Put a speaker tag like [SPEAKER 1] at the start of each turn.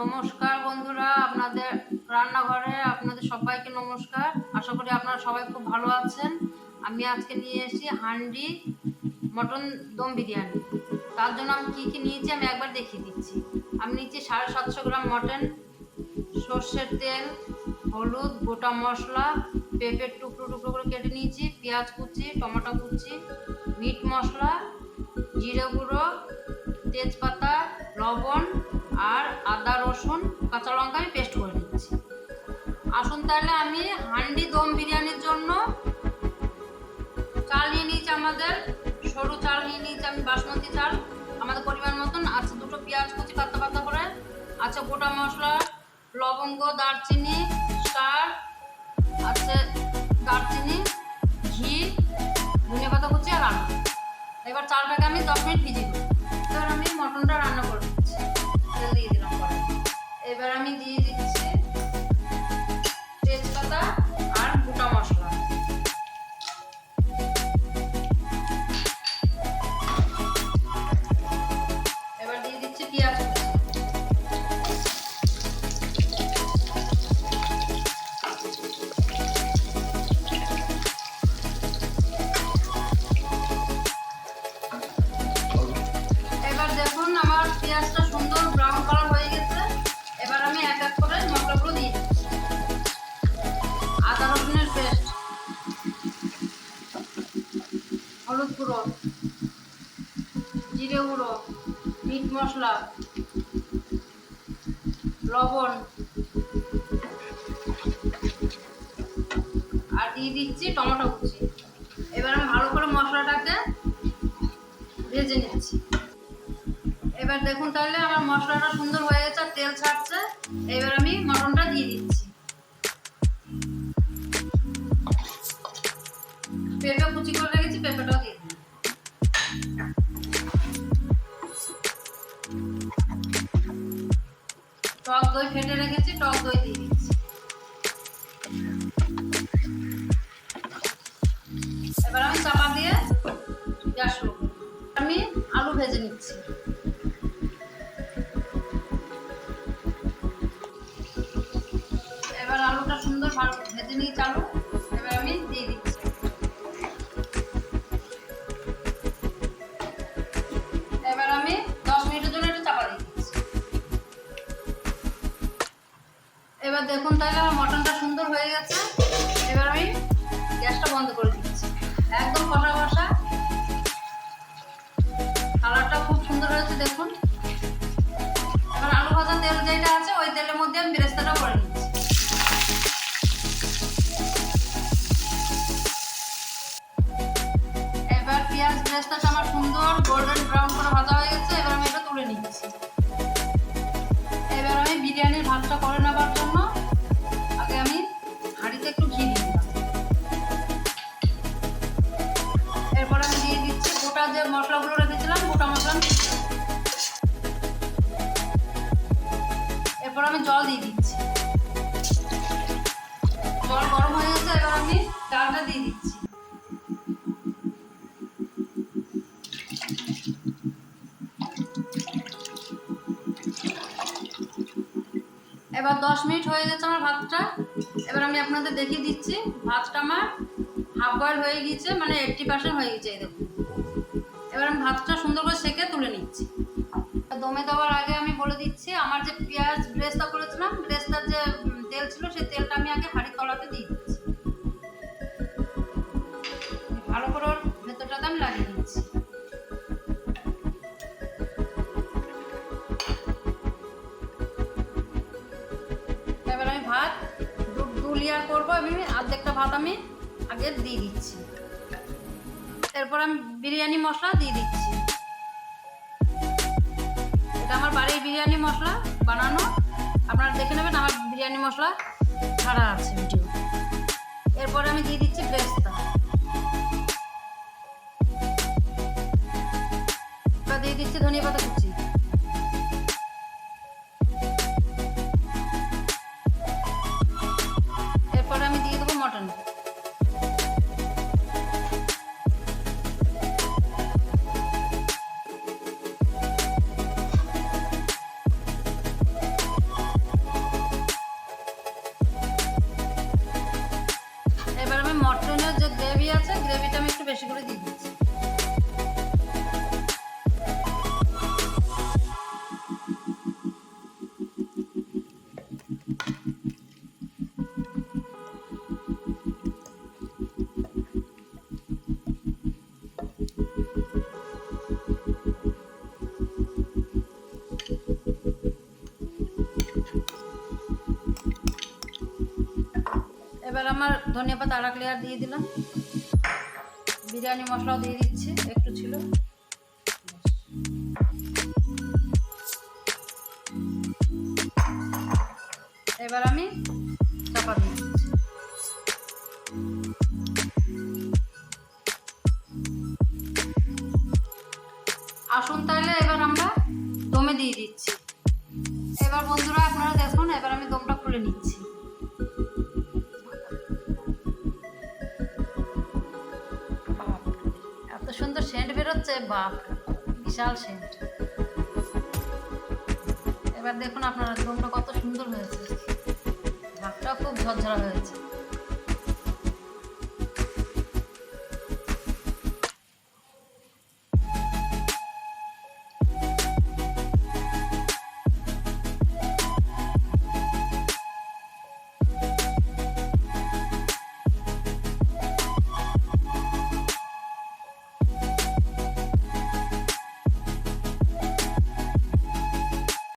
[SPEAKER 1] নমস্কার বন্ধুরা, আপনাদের রান্নাঘরে আপনাদের সবাইকে নমস্কার। আশা করি আপনারা সবাই খুব ভালো আছেন। আমি আজকে নিয়ে এসেছি হান্ডি মটন দম বিরিয়ানি। তার জন্য আমি কী কী নিয়েছি আমি একবার দেখিয়ে দিচ্ছি। আমি নিয়েছি সাড়ে সাতশো গ্রাম মটন, সর্ষের তেল, হলুদ, গোটা মশলা, পেঁপের টুকরো টুকরো করে কেটে নিয়েছি, পেঁয়াজ কুচি, টমেটো কুচি, মিট মশলা, জিরে গুঁড়ো, তেজপাতা, লবণ আর আদা, রসুন, কাঁচা লঙ্কা আমি পেস্ট করে নিচ্ছি। আসুন তাহলে আমি হান্ডি দম বিরিয়ানির জন্য চাল নিয়ে নিয়েছি আমাদের, সরু চাল নিয়ে নিয়েছি আমি, বাসমতি চাল। আমাদের পরিমাণ মতন আছে দুটো পেঁয়াজ কুচি পাতা পাতা করে। আছে গোটা মশলা, লবঙ্গ, দারচিনি স্টার আছে দারচিনি, ঘি ধনে পাতা কুচি আর আলু এবার চালটাকে আমি দশ মিনিট ভিজিয়ে দেবো। এবার আমি মটনটা রান্না করে এবার আমি দিয়ে দিচ্ছি তেজপাতা আর গোটা মশলা এবার দিয়ে দিচ্ছি পেঁয়াজ। এবার দেখুন আমার পেঁয়াজটা জিরে গুঁড়ো, মিট মশলা, লবণ আর দিয়ে দিচ্ছি টমেটো কুচি। এবার আমি ভালো করে মশলাটাকে ভেজে নিচ্ছি। এবার দেখুন তাহলে আমার মশলাটা সুন্দর হয়ে গেছে আর তেল ছাড়ছে। এবার আমি মটনটা দিয়ে দিচ্ছি। পেঁপে কুচি করে রেখেছি, পেঁপেটাও দিয়ে দিই ফেটে রেখেছি, টক দই দিয়ে দিচ্ছি। এবার আমি চাপা দিয়ে গ্যাস আমি আলু ভেজে নিচ্ছি। এবার আলুটা সুন্দর ভালো ভেজে নিয়েছি আলু। এবার আমি দিয়ে দিচ্ছি। এবার দেখুন তাহলে আমার মটনটা সুন্দর হয়ে গেছে। এবার আমি গ্যাসটা বন্ধ করে দিচ্ছি। একদম কষা কষা। কালারটা খুব সুন্দর হয়েছে, দেখুন। এবার আলু ভাজা তেল যেটা আছে, ওই তেলের মধ্যে আমি বেরেস্তাটা করে নিচ্ছি। এবার পেঁয়াজ বেরেস্তাটা আমার সুন্দর গোল্ডেন ব্রাউন করে ভাজা হয়ে গেছে, এবার আমি এটা তুলে নিচ্ছি। এবার আমি বিরিয়ানির ভাতটা করে নেবার জন্য মশলাগুলো রেখেছিলাম, গোটা মশলা এরপর আমি জল দিয়ে দিচ্ছি। জল গরম হয়ে গেছে, এবার আমি চালটা দিয়ে দিচ্ছি। এবার দশ মিনিট হয়ে গেছে আমার ভাতটা। এবার আমি আপনাদের দেখিয়ে দিচ্ছি। ভাতটা আমার হাফ বয়েল হয়ে গিয়েছে মানে এইটটি পার্সেন্ট হয়ে গেছে এই দেখুন। এবার আমি ভাতটা সুন্দর করে সেকে তুলে নিচ্ছি। দমে দেওয়ার আগে আমি বলে দিচ্ছি, আমার যে পেঁয়াজ ব্রেস্তা করেছিলাম, ব্রেস্তার যে তেল ছিল, সেই তেলটা আমি আগে হাঁড়ির তলাতে দিয়ে দিচ্ছি। ভালো করে ওর ভেতরটাতে আমি লাগিয়ে দিচ্ছি। এবার আমি ভাত দু- লেয়ার করব, আমি অর্ধেকটা ভাত আমি আগে দিয়ে দিচ্ছি। এরপর আমি বিরিয়ানি মশলা দিয়ে দিচ্ছি। এটা আমার বাড়ির বিরিয়ানি মশলা বানানো। আপনারা দেখে নেবেন আমার বিরিয়ানি মশলা ছাড়া আছে ভিডিও এরপরে আমি দিয়ে দিচ্ছি বেস্তা। দিয়ে দিচ্ছি ধনিয়া পাতা কুচি। মটনের যে গ্রেভি আছে গ্রেভিটা আমি একটু বেশি করে দিয়ে দিচ্ছি। এবার আমার ধনিয়া পাতা আর লেয়ার দিয়ে দিলাম। বিরিয়ানি মশলাও দিয়ে দিচ্ছি, একটু ছিল। এবার আমি চাপা দিয়ে দিচ্ছি। আসুন তাহলে, এবার আমরা দমে দিয়ে দিচ্ছি। এবার বন্ধুরা, আপনারা দেখুন, এবার আমি দমটা খুলে নিচ্ছি। এত সুন্দর সেন্ট বেরোচ্ছে বাপ বিশাল সেন্ট এবার দেখুন আপনারা দমটা কত সুন্দর হয়েছে। ঝাঁকটাও খুব ঝরঝরা হয়েছে।